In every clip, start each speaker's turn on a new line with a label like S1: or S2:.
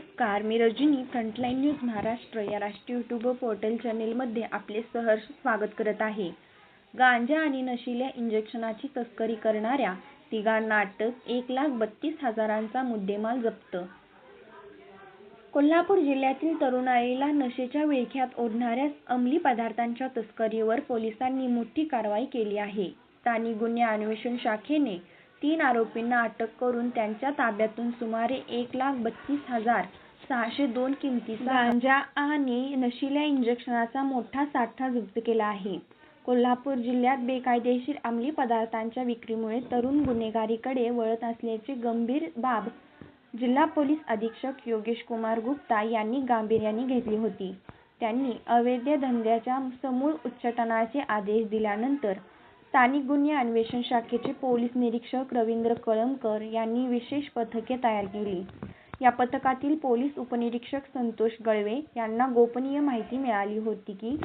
S1: नमस्कार मी Rajani frontline news Maharashtra या राष्ट्रीय यूट्यूब पोर्टल चॅनेलमध्ये आपले सहर्ष स्वागत करत आहे. गांजा आणि नशिल्या इंजेक्शनाची तस्करी करणाऱ्या तिघांना अटक एक लाख बत्तीस हजारांचा मुद्देमाल जप्त. कोल्हापूर जिल्ह्यातील तरुणाईला नशेच्या विळख्यात ओढणाऱ्या अंमली पदार्थांच्या तस्करीवर पोलिसांनी मोठी कारवाई केली आहे. स्थानिक गुन्हे अन्वेषण शाखेने तीन आरोपींना अटक करून त्यांच्या ताब्यातून सुमारे एक लाख बत्तीस हजार सहाशे दोन किमतीचा गांजा आणि नशिल्या इंजेक्शनाचा मोठा साठा जप्त केला आहे. कोल्हापूर जिल्ह्यात बेकायदेशीर अंमली पदार्थांच्या विक्रीमुळे तरुण गुन्हेगारीकडे वळत असल्याची गंभीर बाब जिल्हा पोलीस अधीक्षक योगेश कुमार गुप्ता यांनी गांभीर्याने घेतली होती. त्यांनी अवैध धंद्याच्या समूळ उच्चाटनाचे आदेश दिल्यानंतर स्थानिक गुन्हे अन्वेषण शाखेचे पोलीस निरीक्षक रवींद्र कळमकर यांनी विशेष पथके तयार केली. या पथकातील पोलीस उपनिरीक्षक संतोष गळवे यांना गोपनीय माहिती मिळाली होती की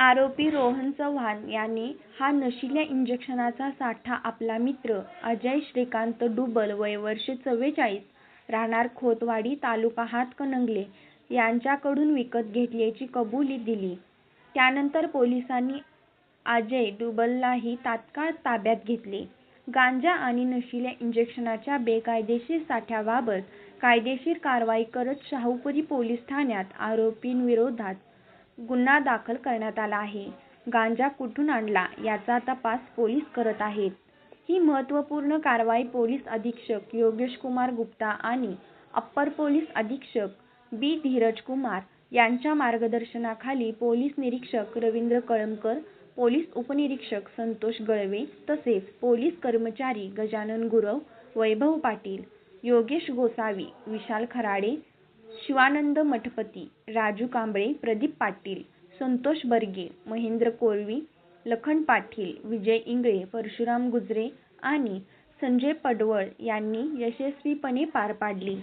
S1: आरोपी रोहन चव्हाण याने हा नशिल्या इंजेक्शनाचा साठा आपला मित्र अजय श्रीकांत डुबल वय वर्षे चव्वेचाळीस राहणार खोतवाडी तालुका हातकणंगले यांच्याकडून विकत घेतल्याची कबुली दिली. त्यानंतर पोलिसांनी अजय डुबललाही तात्काळ ताब्यात घेतले. गांजा आणि नशिल्या इंजेक्शनाच्या बेकायदेशीर साठ्याबाबत कायदेशीर कारवाई करत शाहूपुरी पोलीस ठाण्यात आरोपींविरोधात गुन्हा दाखल करण्यात आला आहे. गांजा कुठून आणला याचा तपास पोलीस करत आहेत. ही महत्त्वपूर्ण कारवाई पोलीस अधीक्षक योगेश कुमार गुप्ता आणि अप्पर पोलीस अधीक्षक बी. धीरज कुमार यांच्या मार्गदर्शनाखाली पोलीस निरीक्षक रवींद्र कळमकर पोलीस उपनिरीक्षक संतोष गळवे तसेच पोलीस कर्मचारी गजानन गुरव वैभव पाटील योगेश गोसावी विशाल खराडे शिवानंद मठपती राजू कांबळे प्रदीप पाटील संतोष बर्गे महेंद्र कोळवी लखन पाटील विजय इंगळे परशुराम गुजरे आणि संजय पडवळ यांनी यशस्वीपणे पार पाडली.